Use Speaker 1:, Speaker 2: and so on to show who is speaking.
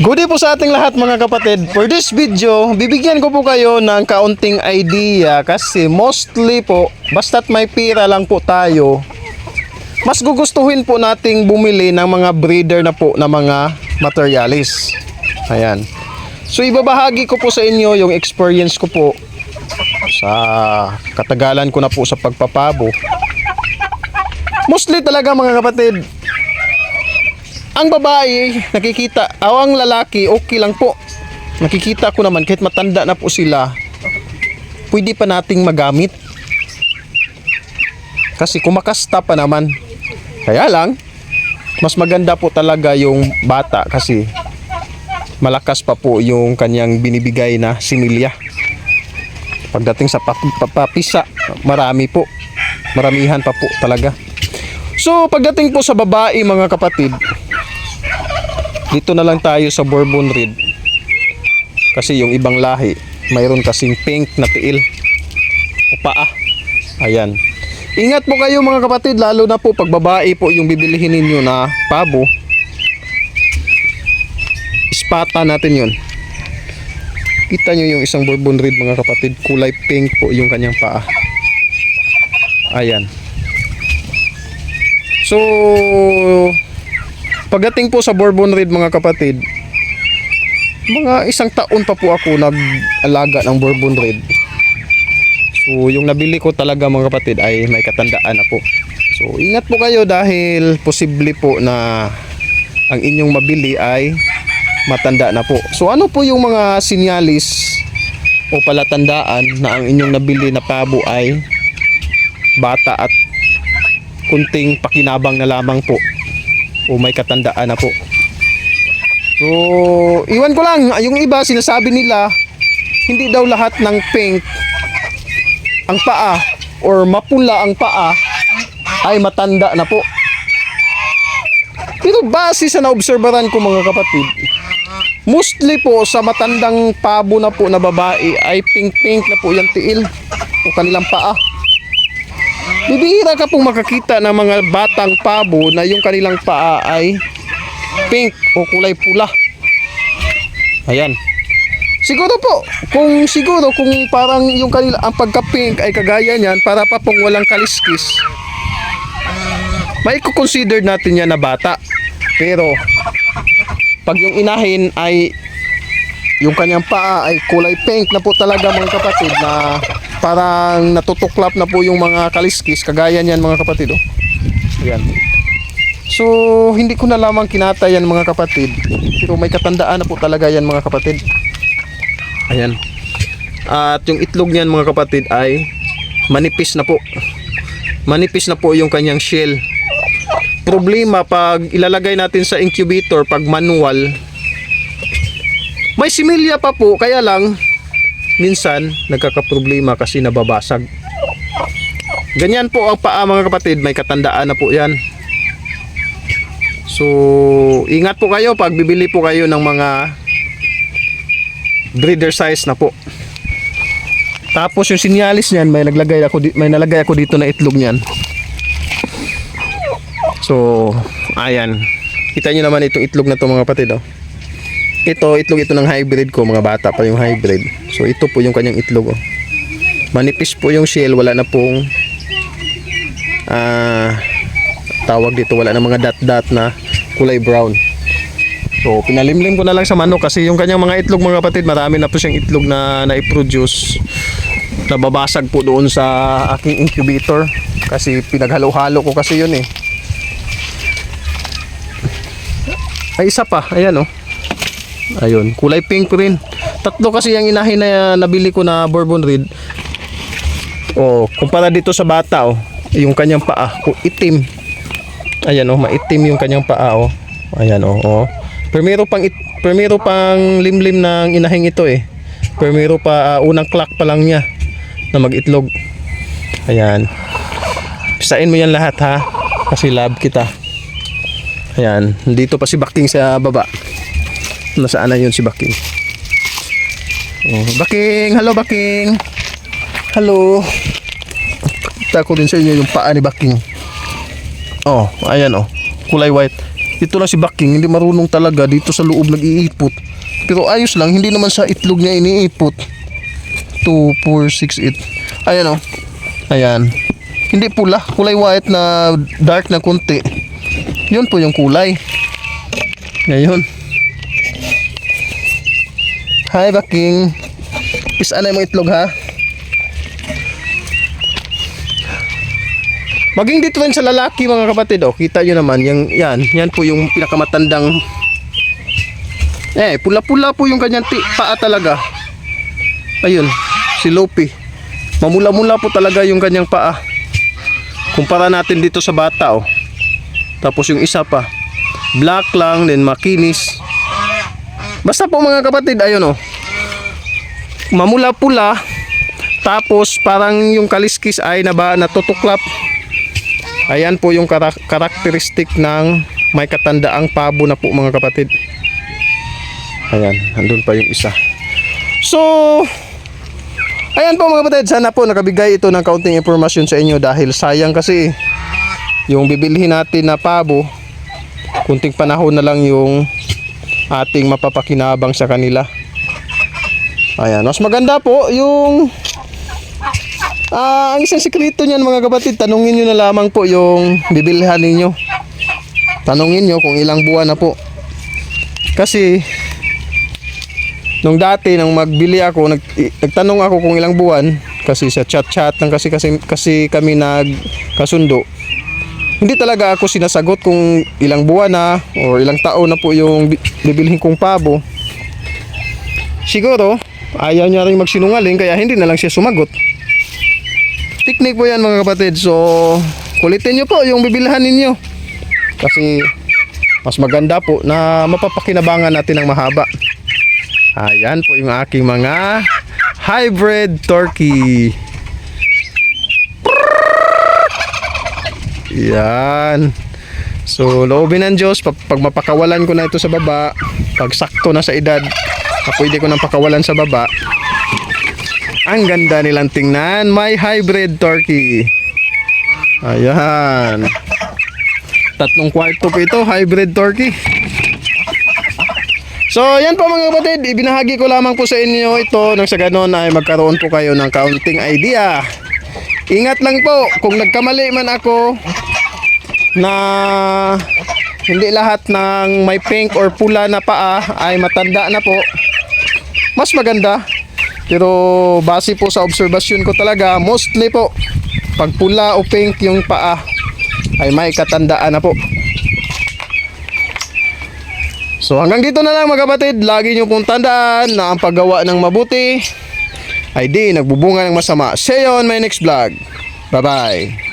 Speaker 1: Good po sa ating lahat mga kapatid. For this video, bibigyan ko po kayo ng kaunting idea kasi mostly po, basta't may pira lang po tayo, mas gugustuhin po nating bumili ng mga breeder na po na mga materialis. Ayan. So ibabahagi ko po sa inyo yung experience ko po sa katagalan ko na po sa pagpapabo. Mostly talaga mga kapatid, ang babae, nakikita, aw ang lalaki, okay lang po. Nakikita ko naman, kahit matanda na po sila, pwede pa nating magamit. Kasi kumakasta pa naman. Kaya lang, mas maganda po talaga yung bata kasi malakas pa po yung kanyang binibigay na similya. Pagdating sa pap- papapisa, marami po. Maramihan pa po talaga. So, pagdating po sa babae mga kapatid, dito na lang tayo sa Bourbon Red. Kasi yung ibang lahi, mayroon kasing pink na tiil. O paa. Ayan. Ingat po kayo mga kapatid, lalo na po pag babae po yung bibilihin ninyo na pabo. Ispata natin yun. Kita nyo yung isang Bourbon Red mga kapatid, kulay pink po yung kanyang paa. Ayan. So, Pagdating po sa Bourbon Red mga kapatid, mga isang taon pa po ako nag-alaga ng Bourbon Red. So yung nabili ko talaga mga kapatid ay may katandaan na po. So ingat po kayo dahil posible po na ang inyong mabili ay matanda na po. So ano po yung mga sinyalis o palatandaan na ang inyong nabili na pabo ay bata at kunting pakinabang na lamang po o may katandaan na po. So, iwan ko lang, yung iba sinasabi nila hindi daw lahat ng pink ang paa or mapula ang paa ay matanda na po. Pero base sa naobserbaran ko mga kapatid, mostly po sa matandang pabo na po na babae ay pink-pink na po yung tiil o kanilang paa. Bibihira ka pong makakita ng mga batang pabo na yung kanilang paa ay pink o kulay pula. Ayan. Siguro po, kung siguro kung parang yung kanila ang pagka-pink ay kagaya niyan para pa pong walang kaliskis. May consider natin yan na bata. Pero pag yung inahin ay yung kanyang paa ay kulay pink na po talaga mga kapatid na parang natutuklap na po yung mga kaliskis kagaya niyan mga kapatid oh. Ayan. So hindi ko na lamang kinata yan mga kapatid. Pero may katandaan na po talaga yan mga kapatid. Ayan. At yung itlog niyan mga kapatid ay manipis na po. Manipis na po yung kanyang shell. Problema pag ilalagay natin sa incubator pag manual may similya pa po, kaya lang minsan nagkakaproblema kasi nababasag. Ganyan po ang paa mga kapatid, may katandaan na po 'yan. So, ingat po kayo pag bibili po kayo ng mga breeder size na po. Tapos yung sinyalis niyan, may naglagay ako may nalagay ako dito na itlog niyan. So, ayan. Kita niyo naman itong itlog na to mga kapatid, oh. Ito, itlog ito ng hybrid ko, mga bata pa yung hybrid. So ito po yung kanyang itlog. Oh. Manipis po yung shell, wala na pong ah tawag dito, wala na mga dot-dot na kulay brown. So pinalimlim ko na lang sa manok kasi yung kanyang mga itlog mga kapatid, marami na po siyang itlog na na-produce. Nababasag po doon sa aking incubator kasi pinaghalo-halo ko kasi yun eh. Ay isa pa, ayan oh. Ayun, kulay pink rin. Tatlo kasi yung inahin na nabili ko na Bourbon Red. Oh, kumpara dito sa bata oh, yung kanyang paa, oh, itim. Ayan oh, maitim yung kanyang paa oh. Ayan oh, oh. Primero pang it, primero pang limlim ng inahing ito eh. Primero pa ah, unang clock pa lang niya na mag-itlog. Ayan. Pisain mo yan lahat ha. Kasi love kita. Ayan, dito pa si Baking sa baba. Nasaan na yun si Baking? Oh, Baking, hello Baking. Hello. Pakita ko din sa inyo yung paa ni Baking. Oh, ayan oh. Kulay white. Ito lang si Baking, hindi marunong talaga dito sa loob nag-iipot. Pero ayos lang, hindi naman sa itlog niya iniipot. 2, 4, 6, 8. Ayan o. Ayan. Hindi pula, kulay white na dark na konti. Yun po yung kulay. Ngayon. Hi Baking. Is anay mo itlog ha? Maging dito rin sa lalaki mga kapatid, oh, kita nyo naman, yung, yan, yan po yung pinakamatandang, eh, pula-pula po yung kanyang ti- paa talaga. Ayun, si Lopi. Mamula-mula po talaga yung kanyang paa. Kumpara natin dito sa bata, oh. Tapos yung isa pa, black lang, then makinis. Basta po mga kapatid, ayun, oh. Mamula-pula, tapos parang yung kaliskis ay naba, natutuklap. Ayan po yung karak- karakteristik ng may katandaang pabo na po mga kapatid. Ayan, andun pa yung isa. So, ayan po mga kapatid, sana po nakabigay ito ng kaunting impormasyon sa inyo dahil sayang kasi yung bibilhin natin na pabo, kunting panahon na lang yung ating mapapakinabang sa kanila. Ayan, mas maganda po yung Ah, ang isang sikreto niyan mga kapatid, tanungin niyo na lamang po yung bibilhan ninyo. Tanungin niyo kung ilang buwan na po. Kasi nung dati nang magbili ako, nag, nagtanong ako kung ilang buwan kasi sa chat-chat lang kasi kasi kasi kami nagkasundo. Hindi talaga ako sinasagot kung ilang buwan na o ilang taon na po yung bi- bibilhin kong pabo. Siguro, ayaw niya rin magsinungaling kaya hindi na lang siya sumagot. Teknik po yan mga kapatid. So, kulitin nyo po yung bibilhan ninyo. Kasi, mas maganda po na mapapakinabangan natin ng mahaba. Ayan po yung aking mga hybrid turkey. Yan. So, loobin ng Diyos, pag, pag mapakawalan ko na ito sa baba, pag sakto na sa edad, na pwede ko nang pakawalan sa baba, ang ganda nilang tingnan. May hybrid turkey. Ayan. Tatlong kwarto po ito. Hybrid turkey. So, yan po mga kapatid. Ibinahagi ko lamang po sa inyo ito nang sa ganon ay magkaroon po kayo ng counting idea. Ingat lang po kung nagkamali man ako na hindi lahat ng may pink or pula na paa ay matanda na po. Mas maganda pero base po sa obserbasyon ko talaga, mostly po, pag pula o pink yung paa, ay may katandaan na po. So hanggang dito na lang mga kapatid, lagi nyo pong tandaan na ang paggawa ng mabuti ay di nagbubunga ng masama. See you on my next vlog. Bye bye.